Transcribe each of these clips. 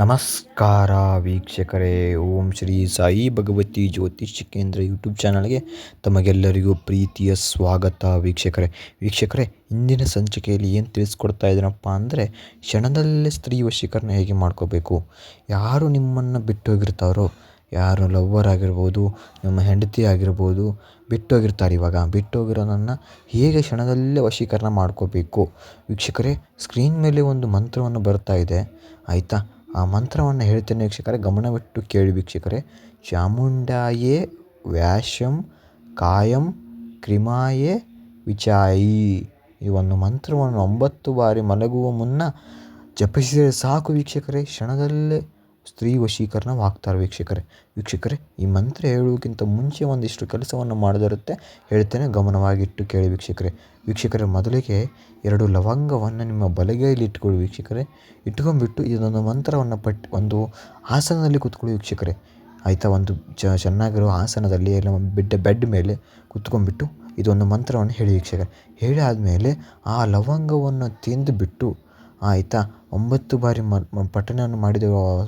ನಮಸ್ಕಾರ ವೀಕ್ಷಕರೇ. ಓಂ ಶ್ರೀ ಸಾಯಿ ಭಗವತಿ ಜ್ಯೋತಿಷ್ಯ ಕೇಂದ್ರ ಯೂಟ್ಯೂಬ್ ಚಾನಲ್ಗೆ ತಮಗೆಲ್ಲರಿಗೂ ಪ್ರೀತಿಯ ಸ್ವಾಗತ ವೀಕ್ಷಕರೇ. ವೀಕ್ಷಕರೇ, ಇಂದಿನ ಸಂಚಿಕೆಯಲ್ಲಿ ಏನು ತಿಳಿಸ್ಕೊಡ್ತಾ ಇದ್ದೀನಪ್ಪ ಅಂದರೆ, ಕ್ಷಣದಲ್ಲೇ ಸ್ತ್ರೀ ವಶೀಕರಣ ಹೇಗೆ ಮಾಡ್ಕೋಬೇಕು? ಯಾರು ನಿಮ್ಮನ್ನು ಬಿಟ್ಟು ಹೋಗಿರ್ತಾರೋ, ಯಾರು ಲವ್ವರ್ ಆಗಿರ್ಬೋದು, ನಿಮ್ಮ ಹೆಂಡತಿ ಆಗಿರ್ಬೋದು, ಬಿಟ್ಟು ಹೋಗಿರ್ತಾರೆ ಇವಾಗ. ಬಿಟ್ಟು ಹೋಗಿರೋನನ್ನು ಹೇಗೆ ಕ್ಷಣದಲ್ಲೇ ವಶೀಕರಣ ಮಾಡ್ಕೋಬೇಕು? ವೀಕ್ಷಕರೇ, ಸ್ಕ್ರೀನ್ ಮೇಲೆ ಒಂದು ಮಂತ್ರವನ್ನು ಬರ್ತಾ ಇದೆ. ಆಯಿತಾ? ಆ ಮಂತ್ರವನ್ನು ಹೇಳ್ತೇನೆ ವೀಕ್ಷಕರೇ ಗಮನವಿಟ್ಟು ಕೇಳಿ ವೀಕ್ಷಕರೇ. ಚಾಮುಂಡಾಯೇ ವ್ಯಾಶಂ ಕಾಯಂ ಕ್ರಿಮಾಯೇ ವಿಚಾಯಿ. ಈ ಒಂದು ಮಂತ್ರವನ್ನು ಒಂಬತ್ತು ಬಾರಿ ಮಲಗುವ ಮುನ್ನ ಜಪಿಸಿದರೆ ಸಾಕು ವೀಕ್ಷಕರೇ, ಕ್ಷಣದಲ್ಲೇ ಸ್ತ್ರೀ ವಶೀಕರಣವಾಗ್ತಾರೆ ವೀಕ್ಷಕರೇ. ವೀಕ್ಷಕರೇ, ಈ ಮಂತ್ರ ಹೇಳುವುದಕ್ಕಿಂತ ಮುಂಚೆ ಒಂದಿಷ್ಟು ಕೆಲಸವನ್ನು ಮಾಡೋದಿರುತ್ತೆ ಹೇಳ್ತೇನೆ ಗಮನವಾಗಿಟ್ಟು ಕೇಳಿ ವೀಕ್ಷಕರೇ. ವೀಕ್ಷಕರೇ, ಮೊದಲಿಗೆ ಎರಡು ಲವಂಗವನ್ನು ನಿಮ್ಮ ಬಲಗೈಯಲ್ಲಿ ಇಟ್ಕೊಳ್ಳಿ ವೀಕ್ಷಕರೇ. ಇಟ್ಕೊಂಡ್ಬಿಟ್ಟು ಇದೊಂದು ಮಂತ್ರವನ್ನು ಪಟ್ಟು, ಒಂದು ಆಸನದಲ್ಲಿ ಕೂತ್ಕೊಳ್ಳಿ ವೀಕ್ಷಕರೇ. ಆಯಿತಾ, ಒಂದು ಚೆನ್ನಾಗಿರೋ ಆಸನದಲ್ಲಿ ಎಲ್ಲ ಬೆಡ್ ಬೆಡ್ ಮೇಲೆ ಕೂತ್ಕೊಂಡ್ಬಿಟ್ಟು ಇದೊಂದು ಮಂತ್ರವನ್ನು ಹೇಳಿ ವೀಕ್ಷಕರೇ. ಹೇಳಿ ಆದಮೇಲೆ ಆ ಲವಂಗವನ್ನು ತಿಂದುಬಿಟ್ಟು ಆಯಿತಾ? ಒಂಬತ್ತು ಬಾರಿ ಮ ಪಠಣವನ್ನು ಮಾಡಿದ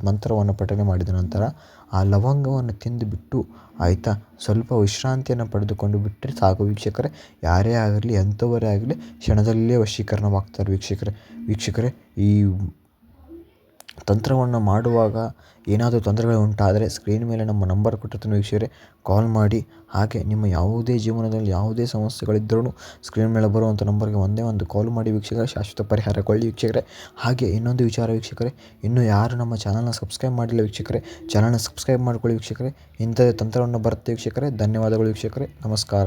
ಮಂತ್ರವನ್ನು ಪಠಣೆ ಮಾಡಿದ ನಂತರ ಆ ಲವಂಗವನ್ನು ತಿಂದುಬಿಟ್ಟು ಆಯಿತಾ? ಸ್ವಲ್ಪ ವಿಶ್ರಾಂತಿಯನ್ನು ಪಡೆದುಕೊಂಡು ಬಿಟ್ಟರೆ ಸಾಕು ವೀಕ್ಷಕರೇ. ಯಾರೇ ಆಗಲಿ, ಎಂಥವರೇ ಆಗಲಿ ಕ್ಷಣದಲ್ಲೇ ವಶೀಕರಣವಾಗ್ತಾರೆ ವೀಕ್ಷಕರೇ. ವೀಕ್ಷಕರೇ, ಈ ತಂತ್ರವನ್ನು ಮಾಡುವಾಗ ಏನಾದರೂ ತೊಂದರೆಗಳು ಉಂಟಾದರೆ ಸ್ಕ್ರೀನ್ ಮೇಲೆ ನಮ್ಮ ನಂಬರ್ ಕೊಟ್ಟಿರ್ತಾನೆ ವೀಕ್ಷಕರೇ. ಕಾಲ್ ಮಾಡಿ. ಹಾಗೆ ನಿಮ್ಮ ಯಾವುದೇ ಜೀವನದಲ್ಲಿ ಯಾವುದೇ ಸಮಸ್ಯೆಗಳಿದ್ದರೂ ಸ್ಕ್ರೀನ್ ಮೇಲೆ ಬರುವಂಥ ನಂಬರ್ಗೆ ಒಂದೇ ಒಂದು ಕಾಲ್ ಮಾಡಿ ವೀಕ್ಷಕರೇ. ಶಾಶ್ವತ ಪರಿಹಾರ ಕೊಳ್ಳಿ ವೀಕ್ಷಕರೇ. ಹಾಗೆ ಇನ್ನೊಂದು ವಿಚಾರ ವೀಕ್ಷಕರೇ. ಇನ್ನೂ ಯಾರು ನಮ್ಮ ಚಾನಲ್ನ ಸಬ್ಸ್ಕ್ರೈಬ್ ಮಾಡಿಲ್ಲ ವೀಕ್ಷಕರೇ ಚಾನಲ್ನ ಸಬ್ಸ್ಕ್ರೈಬ್ ಮಾಡಿಕೊಳ್ಳಿ ವೀಕ್ಷಕರೇ. ಇಂಥದೇ ತಂತ್ರವನ್ನು ಬರುತ್ತೆ ವೀಕ್ಷಕರೇ. ಧನ್ಯವಾದಗಳು ವೀಕ್ಷಕರೇ. ನಮಸ್ಕಾರ.